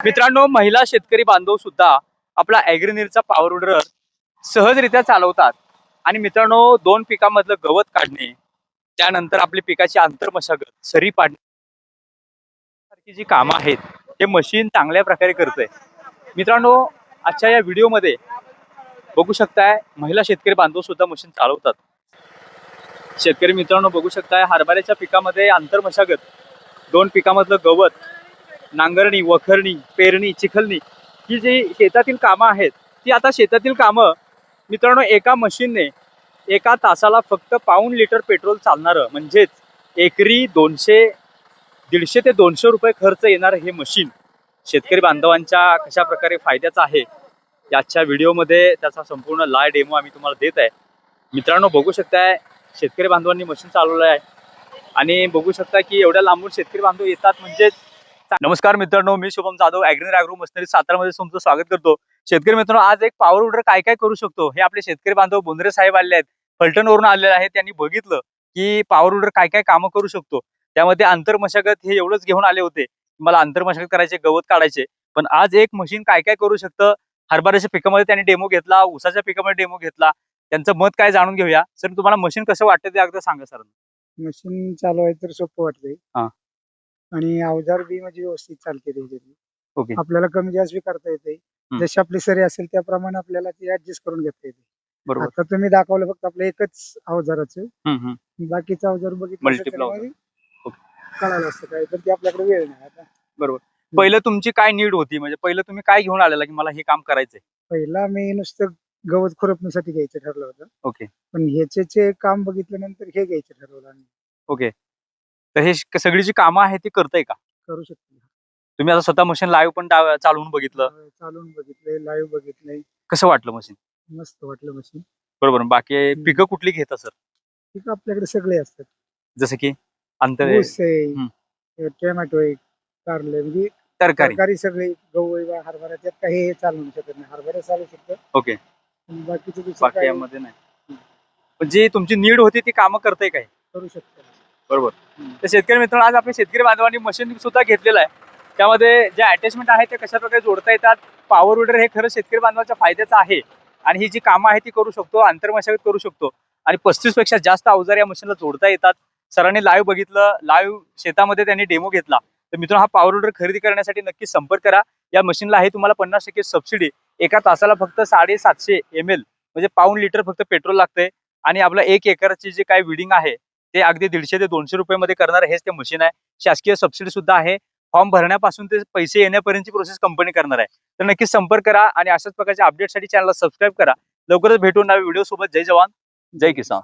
मित्रांनो महिला शेतकरी बांधव सुद्धा आपला ॲग्रिनीरचा पॉवर उडर सहजरित्या चालवतात. आणि मित्रांनो दोन पिकांमधलं गवत काढणे त्यानंतर आपली पिकाची आंतरमशागत सरी पाडणे सारखी जी कामं आहेत हे मशीन चांगल्या प्रकारे करतंय. मित्रांनो आजच्या या व्हिडिओमध्ये बघू शकताय महिला शेतकरी बांधव सुद्धा मशीन चालवतात. शेतकरी मित्रांनो बघू शकताय हरभऱ्याच्या पिकामध्ये आंतरमशागत दोन पिकामधलं गवत नांगरणी वखरणी पेरणी चिखलणी ही जी शेतातील कामं आहेत ती आता शेतातील कामं मित्रांनो एका मशीनने एका तासाला फक्त पाऊण लिटर पेट्रोल चालणारं म्हणजेच एकरी दोनशे दीडशे ते दोनशे रुपये खर्च येणारं हे मशीन शेतकरी बांधवांच्या कशा प्रकारे फायद्याचं आहे याच्या व्हिडिओमध्ये त्याचा संपूर्ण लाय डेमो आम्ही तुम्हाला देत आहे. मित्रांनो बघू शकताय शेतकरी बांधवांनी मशीन चालवलं आहे आणि बघू शकता की एवढ्या लांबून शेतकरी बांधव येतात म्हणजेच नमस्कार मित्रांनो मी Shubham Jadhav agri agro mastery सातारामध्ये तुमचं स्वागत करतो. शेतकरी मित्रांनो आज एक पॉवर विडर काय काय करू शकतो? हे आपले शेतकरी बांधव बोंद्रे साहेब आले आहेत. फलटणवरून आलेले आहेत. त्यांनी बघितलं की पॉवर विडर काय काय कामं करू शकतो. त्यामध्ये आंतरमशागत हे एवढंच घेऊन आले होते. मला आंतरमशागत करायचे गवत काढायचे. पण आज एक मशीन काय काय करू शकतं? हरभऱ्याच्या पिकामध्ये त्यांनी डेमो घेतला ऊसाच्या पिकामध्ये डेमो घेतला. त्यांचं मत काय जाणून घेऊया. सर तुम्हाला मशीन कसं वाटतं ते अगदी सांगा सर मशीन चालवायचं तर सोपं वाटतंय. आणि अवजार बी म्हणजे व्यवस्थित चालते त्याच्यात ओके. आपल्याला कमी जास्त बी करता येते. जशी आपली सरी असेल त्याप्रमाणे आपल्याला ती ऍडजस्ट करून घेता येते. बरोबर. आता तुम्ही दाखवलं फक्त आपलं एकच अवजाराचं. हम्म, हम्म. बाकीचं अवजार बघितलं Multiple. कळालं असतं काय तर ते आपल्याकडे वेळ नाही आता. पहिलं तुमची काय नीड होती? म्हणजे पहिलं तुम्ही काय घेऊन आलेला की मला हे काम करायचंय? पहिला मी नुसतं गवत खुरपणीसाठी घ्यायचं ठरलं होतं. ओके. पण ह्याचे जे काम बघितल्यानंतर हे घ्यायचं ठरवलं आणि ओके. तर हे सगळी जी कामं आहेत ती करताय का? करू शकतो. तुम्ही आता स्वतः मशीन लाईव्ह पण चालवून बघितलं. चालून बघितलंय लाईव्ह बघितलंय. कसं वाटलं मशीन मस्त वाटलं मशीन बरोबर बाकी पिकं कुठली घेता सर ठीक आपल्याकडे सगळे असतात. जसं की अंतर ऊस आहे हम्म. टोमॅटो आहे कारले म्हणजे तरकारी. तरकारी सगळे गहू आहे हरभरा त्यात काही हे शकत नाही. हरभरा चालू शकतं ओके. बाकीचे दुसरं बाकी काही यामध्ये नाही. पण जी तुमची नीड होती ती कामं करताय काय करू शकतो. बरोबर. तर शेतकरी मित्रांनो आज आपल्या शेतकरी बांधवांनी मशीन सुद्धा घेतलेलं आहे. त्यामध्ये जे अटॅचमेंट आहे ते कशा प्रकारे जोडता येतात पॉवर विडर हे खरं शेतकरी बांधवाच्या फायद्याचं आहे. आणि ही जी कामं आहे ती करू शकतो आंतरमशागत करू शकतो. आणि पस्तीसपेक्षा जास्त अवजार या मशीनला जोडता येतात. सरांनी लाईव्ह बघितलं लाईव्ह शेतामध्ये त्यांनी डेमो घेतला. तर मित्रांनो हा पॉवर विडर खरेदी करण्यासाठी नक्की संपर्क करा. या मशीनला आहे तुम्हाला पन्नास टक्के सबसिडी एका तासाला फक्त साडेसातशे एम एल म्हणजे पाऊन लिटर फक्त पेट्रोल लागतंय. आणि आपलं एक एकरची जे काही विडिंग आहे ते अगदी दीडशे ते दोनशे रुपयामध्ये करणार हेच ते मशीन आहे. शासकीय सबसिडी सुद्धा आहे. फॉर्म भरण्यापासून ते पैसे येण्यापर्यंतची प्रोसेस कंपनी करणार आहे. तर नक्कीच संपर्क करा आणि अशाच प्रकारच्या अपडेटसाठी चॅनलला सबस्क्राईब करा. लवकरच भेटून नव्या व्हिडिओ सोबत. जय जवान. जय किसान.